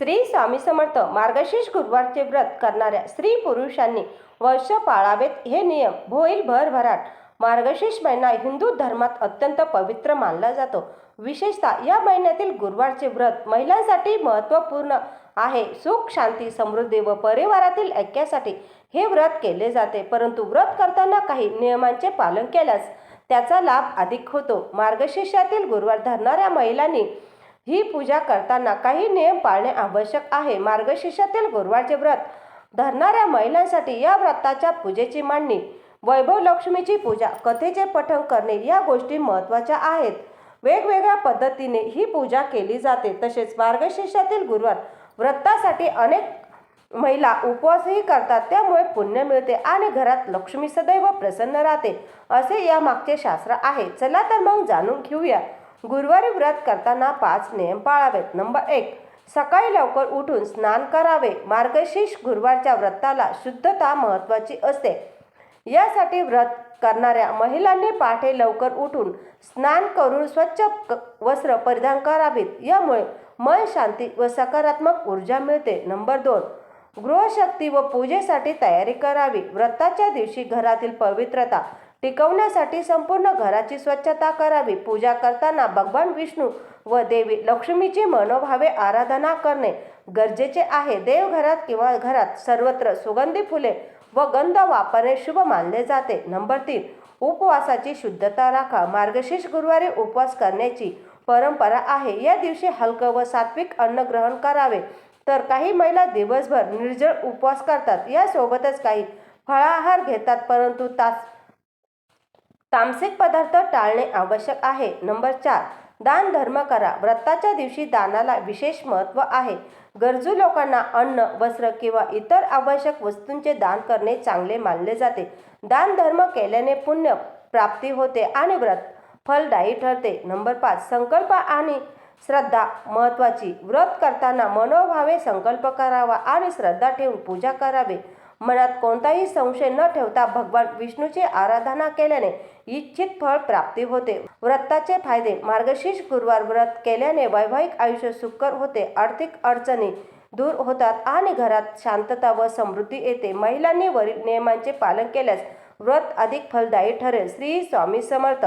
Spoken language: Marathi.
श्री स्वामी समर्थ मार्गशीर्ष गुरुवारचे व्रत करणाऱ्या स्त्री पुरुषांनी वर्ष पाळावेत हे नियम होईल भरभराट मार्गशीर्ष महिना हिंदू धर्मात अत्यंत पवित्र मानला जातो. विशेषतः या महिन्यातील गुरुवारचे व्रत महिलांसाठी महत्त्वपूर्ण आहे. सुख शांती समृद्धी व परिवारातील ऐक्यासाठी हे व्रत केले जाते. परंतु व्रत करताना काही नियमांचे पालन केल्यास त्याचा लाभ अधिक होतो. मार्गशीर्षातील गुरुवार धरणाऱ्या महिलांनी ही पूजा करताना काही नियम पाळणे आवश्यक आहे. मार्गशीर्षातील गुरुवारचे व्रत धरणाऱ्या महिलांसाठी या व्रताच्या पूजेची मांडणी वैभव लक्ष्मीची पूजा कथेचे पठण करणे या गोष्टी महत्त्वाच्या आहेत. वेगवेगळ्या पद्धतीने ही पूजा केली जाते. तसेच मार्गशीर्षातील गुरुवार व्रतासाठी अनेक महिला उपवासही करतात. त्यामुळे पुण्य मिळते आणि घरात लक्ष्मी सदैव प्रसन्न राहते असे या मागचे शास्त्र आहे. चला तर मग जाणून घेऊया. गुरुवारी व्रत करताना पाच नियम पाळावेत. नंबर एक सकाळी लवकर उठून स्नान करावे. मार्गशीर्ष गुरुवारच्या व्रताला शुद्धता महत्त्वाची असते. यासाठी व्रत करणाऱ्या महिलांनी पहाटे लवकर उठून स्नान करून स्वच्छ क- वस्त्र परिधान करावीत. यामुळे मन शांती व सकारात्मक ऊर्जा मिळते. नंबर दोन गृहशक्ती व पूजेसाठी तयारी करावी. व्रताच्या दिवशी घरातील पवित्रता टिकवण्यासाठी संपूर्ण घराची स्वच्छता करावी. पूजा करताना भगवान विष्णू व देवी लक्ष्मीची मनोभावे आराधना करणे गरजेचे आहे. देवघरात किंवा घरात सर्वत्र सुगंधी फुले व गंध वापरणे शुभ मानले जाते. नंबर तीन उपवासाची शुद्धता राखा. मार्गशीर्ष गुरुवारी उपवास करण्याची परंपरा आहे. या दिवशी हलकं व सात्विक अन्न ग्रहण करावे. तर काही महिला दिवसभर निर्जळ उपवास करतात. यासोबतच काही फळाहार घेतात परंतु तास तामसिक पदार्थ टाळणे आवश्यक आहे. नंबर चार दान धर्म करा. व्रताच्या दिवशी दानाला विशेष महत्त्व आहे. गरजू लोकांना अन्न वस्त्र किंवा इतर आवश्यक वस्तूंचे दान करणे चांगले मानले जाते. दान धर्म केल्याने पुण्य प्राप्ती होते आणि व्रत फलदायी ठरते. नंबर पाच संकल्प आणि श्रद्धा महत्त्वाची. व्रत करताना मनोभावे संकल्प करावा आणि श्रद्धा ठेवून पूजा करावी. मनात कोणताही संशय न ठेवता भगवान विष्णूची आराधना केल्याने इच्छित फळ प्राप्ती होते. व्रताचे फायदे मार्गशीर्ष गुरुवार व्रत केल्याने वैवाहिक आयुष्य सुकर होते आर्थिक अडचणी दूर होतात आणि घरात शांतता व समृद्धी येते. महिलांनी वरील नियमांचे पालन केल्यास व्रत अधिक फलदायी ठरेल. श्री स्वामी समर्थ.